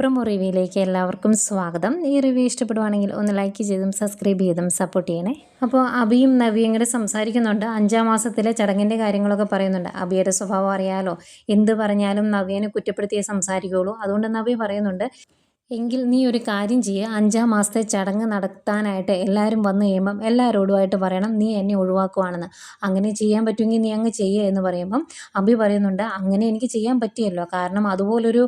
Promo റിവ്യൂയിലേക്ക് എല്ലാവർക്കും സ്വാഗതം. ഈ റിവ്യൂ ഇഷ്ടപ്പെടുവാണെങ്കിൽ ഒന്ന് ലൈക്ക് ചെയ്തും സബ്സ്ക്രൈബ് ചെയ്തും സപ്പോർട്ട് ചെയ്യണേ. അപ്പോൾ അബിയും നവിയും കൂടെ സംസാരിക്കുന്നുണ്ട്. അഞ്ചാം മാസത്തിലെ ചടങ്ങിന്റെ കാര്യങ്ങളൊക്കെ പറയുന്നുണ്ട്. അബിയുടെ സ്വഭാവം അറിയാലോ. എന്ത് പറഞ്ഞാലും നവ്യനെ കുറ്റപ്പെടുത്തിയേ സംസാരിക്കുകയുള്ളൂ. അതുകൊണ്ട് നവ്യ പറയുന്നുണ്ട് എങ്കിൽ നീ ഒരു കാര്യം ചെയ്യുക അഞ്ചാം മാസത്തെ ചടങ്ങ് നടത്താനായിട്ട് എല്ലാവരും വന്നു കഴിയുമ്പം എല്ലാവരോടുമായിട്ട് പറയണം നീ എന്നെ ഒഴിവാക്കുവാണെന്ന്. അങ്ങനെ ചെയ്യാൻ പറ്റുമെങ്കിൽ നീ അങ്ങ് ചെയ്യുക എന്ന് പറയുമ്പം അമ്പി പറയുന്നുണ്ട് അങ്ങനെ എനിക്ക് ചെയ്യാൻ പറ്റിയല്ലോ. കാരണം അതുപോലൊരു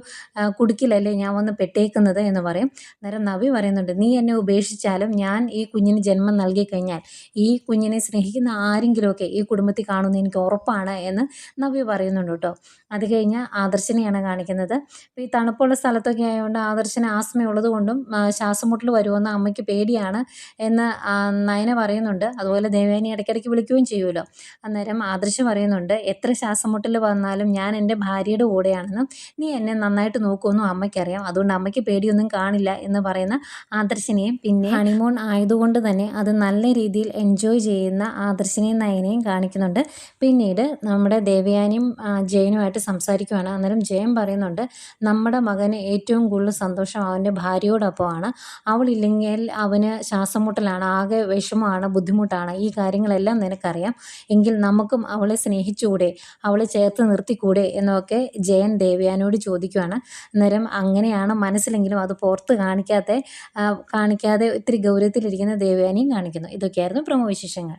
കുടുക്കിലല്ലേ ഞാൻ വന്ന് പെട്ടേക്കുന്നത് എന്ന് പറയും. നേരം നവി പറയുന്നുണ്ട് നീ എന്നെ ഉപേക്ഷിച്ചാലും ഞാൻ ഈ കുഞ്ഞിന് ജന്മം നൽകി കഴിഞ്ഞാൽ ഈ കുഞ്ഞിനെ സ്നേഹിക്കുന്ന ആരെങ്കിലുമൊക്കെ ഈ കുടുംബത്തിൽ കാണുമെന്ന് എനിക്ക് ഉറപ്പാണ് എന്ന് നവി പറയുന്നുണ്ട് കേട്ടോ. അത് കഴിഞ്ഞാൽ ആദർശനെയാണ് കാണിക്കുന്നത്. ഈ തണുപ്പുള്ള സ്ഥലത്തൊക്കെ ആയതുകൊണ്ട് ആദർശന ആസ്മയുള്ളത് കൊണ്ടും ശ്വാസം മുട്ടൽ വരുമെന്ന് അമ്മയ്ക്ക് പേടിയാണ് എന്ന് നയന പറയുന്നുണ്ട്. അതുപോലെ ദേവേനി ഇടയ്ക്കിടയ്ക്ക് വിളിക്കുകയും ചെയ്യുമല്ലോ. അന്നേരം ആദർശ് പറയുന്നുണ്ട് എത്ര ശ്വാസം മുട്ടൽ വന്നാലും ഞാൻ എന്റെ ഭാര്യയുടെ കൂടെയാണെന്നും നീ എന്നെ നന്നായിട്ട് നോക്കുമെന്നും അമ്മയ്ക്കറിയാം. അതുകൊണ്ട് അമ്മയ്ക്ക് പേടിയൊന്നും കാണില്ല എന്ന് പറയുന്ന ആദർശിനെയും പിന്നെ ഹണിമൂൺ ആയതുകൊണ്ട് തന്നെ അത് നല്ല രീതിയിൽ എൻജോയ് ചെയ്യുന്ന ആദർശിനെയും നയനെയും കാണിക്കുന്നുണ്ട്. പിന്നീട് നമ്മുടെ ദേവയാനിയും ജയനുമായിട്ട് സംസാരിക്കുവാണ്. അന്നേരം ജയൻ പറയുന്നുണ്ട് നമ്മുടെ മകന് ഏറ്റവും കൂടുതൽ സന്തോഷം ശേഷം അവന്റെ ഭാര്യയോടൊപ്പമാണ്. അവളില്ലെങ്കിൽ അവന് ശ്വാസം മുട്ടലാണ് ആകെ വിഷമമാണ് ബുദ്ധിമുട്ടാണ്. ഈ കാര്യങ്ങളെല്ലാം നിനക്കറിയാം. എങ്കിൽ നമുക്കും അവളെ സ്നേഹിച്ചുകൂടെ അവളെ ചേർത്ത് നിർത്തിക്കൂടെ എന്നൊക്കെ ജയൻ ദേവ്യാനോട് ചോദിക്കുകയാണ് അന്നേരം അങ്ങനെയാണ് മനസ്സിലെങ്കിലും അത് പുറത്ത് കാണിക്കാതെ കാണിക്കാതെ ഒത്തിരി ഗൗരവത്തിലിരിക്കുന്ന ദേവയാനിയും കാണിക്കുന്നു. ഇതൊക്കെയായിരുന്നു പ്രമുഖ വിശേഷങ്ങൾ.